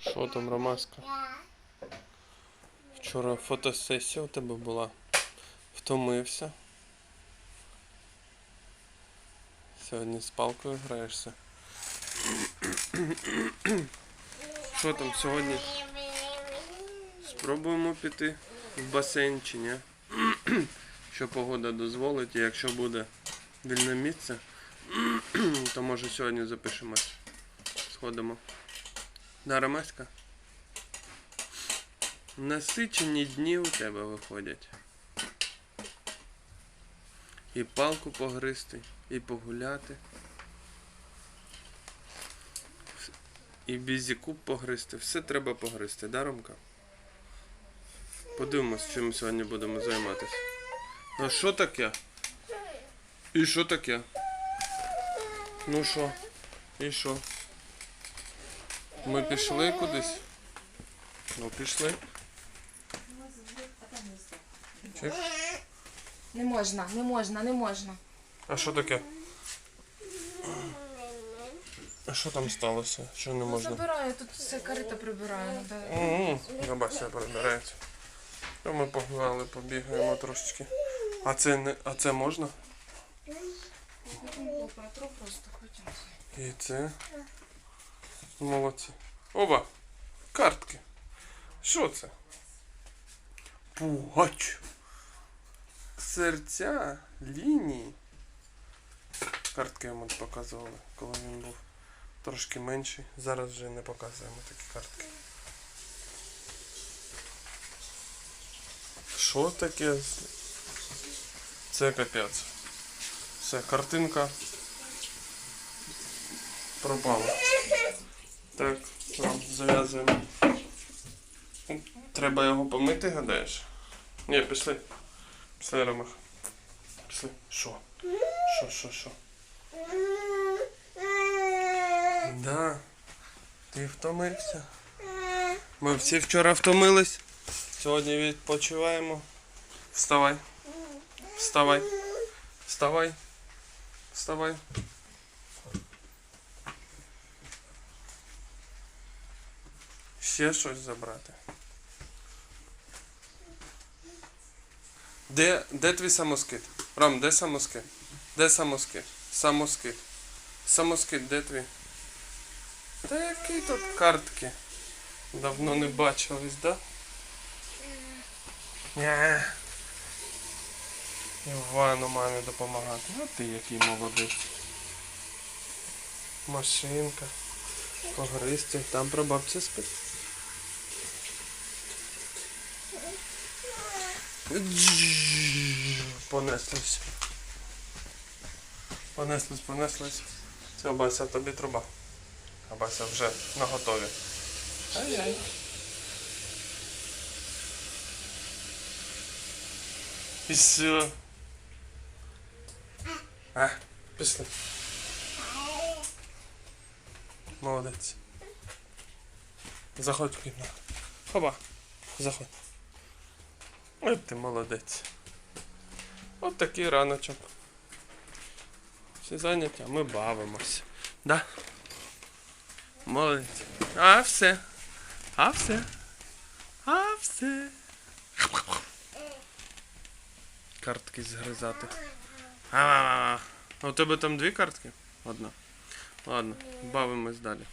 Що там, Ромаска? Вчора фотосесія у тебе була. Втомився. Сьогодні з палкою граєшся. Що там сьогодні? Спробуємо піти в басейн чи ні? Що погода дозволить, і якщо буде вільне місце, то може сьогодні запишемось. Сходимо. Да, Ромаська? Насичені дні у тебе виходять. І палку погризти, і погуляти. І бізікуб погризти. Все треба погризти, да, Ромка? Подивимось, чим сьогодні будемо займатися. А що таке? І що таке? Ну що? І що? Ми пішли кудись? Ну, пішли. Не можна, не можна, не можна. А що таке? А що там сталося? Що не можна? Забираю, тут все карита прибираю. Да. Угу, прибирається. То ми погнали, побігаємо трошечки. А це не. А це можна? І це. Молодці. Оба! Картки. Що це? Пугач. Серця, лінії. Картки йому показували, коли він був трошки менший. Зараз вже не показуємо такі картки. Що таке? Це капець. Все, картинка пропала. Так, зав'язуємо. Треба його помити, гадаєш? Ні, пішли. Пішли, Ромах. Пішли. Що? Що, що, що? Да. Ти втомився. Ми всі вчора втомились. Сьогодні відпочиваємо. Вставай. Вставай. Вставай. Вставай. Ще щось забрати. Де, де твій самоскид? Ром, де самоскид? Де самоскид? Самоскид. Самоскид, де твій? Та які тут картки? Давно не бачились, да? Ня. Івану мамі допомагати. Ну ти який молодець. Машинка. Погристи. Там прабабця спить. Понеслись. Понеслись, понеслись. Все, Бася, тобі труба. А Бася вже на готові. Ай-яй. І все. А, пішли. Молодець. Заходь в кімнату. Хоба. Заходь. От ти молодець. От такий раночок. Всі заняття, ми бавимося. Да? Молодець. А все. А все. А все. Картки згризати. А, -а, -а. у тебе там дві картки? Одна. Ладно, бавимось далі.